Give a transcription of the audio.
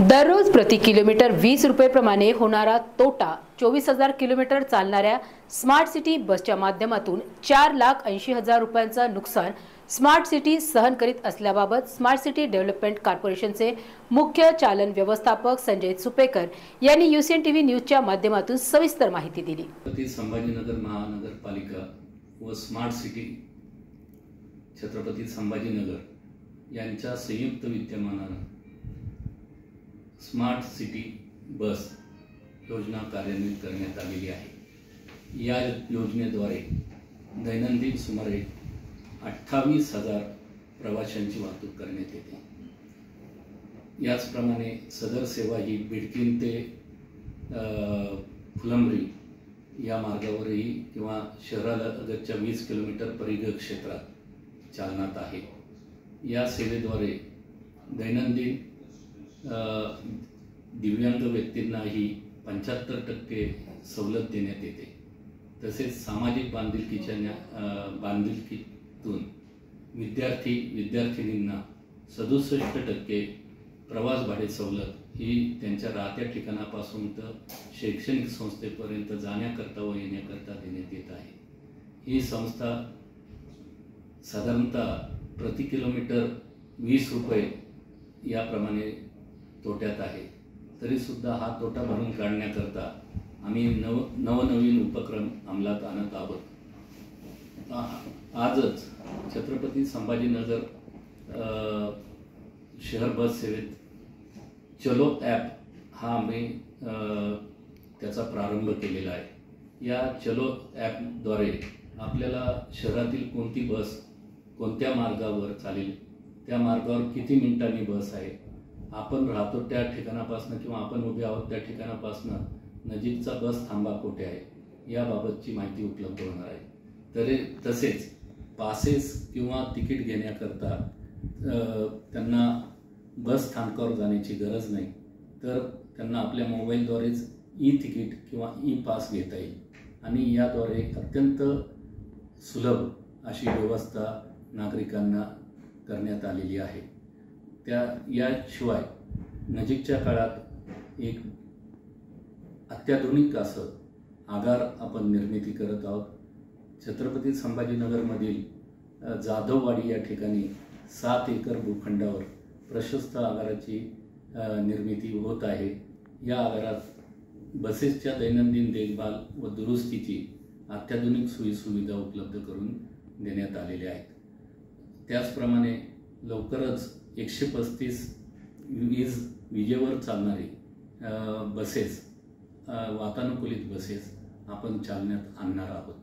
दररोज प्रति किलोमीटर वीस रुपये प्रमाणे होणारा तोटा चोवीस हजार किलोमीटर चालणाऱ्या स्मार्ट सिटी बसच्या माध्यमातून चार लाख ऐंशी हजार रुपयांचं नुकसान स्मार्ट सिटी सहन करीत असल्याबाबत स्मार्ट सिटी डेव्हलपमेंट कॉर्पोरेशनचे मुख्य चालन व्यवस्थापक संजय सुपेकर यांनी युसीएन टीव्ही न्यूजच्या माध्यमातून सविस्तर माहिती दिली. संभाजीनगर महानगरपालिका व स्मार्ट सिटी छत्रपती संभाजीनगर यांच्या संयुक्त विद्यमानानं स्मार्ट सिटी बस योजना कार्यान्वित करण्यात आलेली आहे. या योजनेद्वारे दैनंदिन सुमारे अठ्ठावीस हजार प्रवाशांची वाहतूक करण्यात येते. याचप्रमाणे सदर सेवा ही बिडकिन ते फुलंब्री या मार्गावरही किंवा शहराला वीस किलोमीटर परिघ क्षेत्रात चालनात आहे. या सेवेद्वारे दैनंदिन दिव्यांग व्यक्तींनाही पंच्याहत्तर टक्के सवलत देण्यात येते. तसेच सामाजिक बांधिलकीच्या न्या बांधिलकीतून विद्यार्थी विद्यार्थिनींना सदुसष्ट टक्के प्रवास भाडे सवलत ही त्यांच्या राहत्या ठिकाणापासून तर शैक्षणिक संस्थेपर्यंत जाण्याकरता व येण्याकरता देण्यात येत आहे. ही संस्था साधारणतः प्रति किलोमीटर वीस रुपये याप्रमाणे तोट्यात आहे. तरीसुद्धा हा तोटा भरून काढण्याकरता आम्ही नव नवनवीन उपक्रम अंमलात आणत आहोत. आजच छत्रपती संभाजीनगर शहर बस सेवेत चलो ॲप हा आम्ही त्याचा प्रारंभ केलेला आहे. या चलो ॲपद्वारे आपल्याला शहरातील कोणती बस कोणत्या मार्गावर चालेल त्या मार्गावर किती मिनिटांनी बस आहे आपण राहतो त्या ठिकाणापासून किंवा आपण उभे आहोत त्या ठिकाणापासून नजीकचा बस थांबा कुठे आहे याबाबतची माहिती उपलब्ध होणार आहे. तरी तसेच पासेस किंवा तिकीट घेण्याकरता त्यांना बस स्थानकावर जाण्याची गरज नाही. तर त्यांना आपल्या मोबाईलद्वारेच ई तिकीट किंवा ई पास घेता येईल. आणि याद्वारे अत्यंत सुलभ अशी व्यवस्था नागरिकांना करण्यात आलेली आहे. त्या याशिवाय नजीकच्या काळात एक अत्याधुनिक असं आगार आपण निर्मिती करत आहोत. छत्रपती संभाजीनगरमधील जाधववाडी या ठिकाणी सात एकर भूखंडावर प्रशस्त आगाराची निर्मिती होत आहे. या आगारात बसेसच्या दैनंदिन देखभाल व दुरुस्तीची अत्याधुनिक सोयीसुविधा उपलब्ध करून देण्यात आलेल्या आहेत. त्याचप्रमाणे लवकरच एकशे पस्तीस वीज विजेवर चालणारी बसेस वातानुकूलित बसेस आपण चालण्यात आणणार आहोत.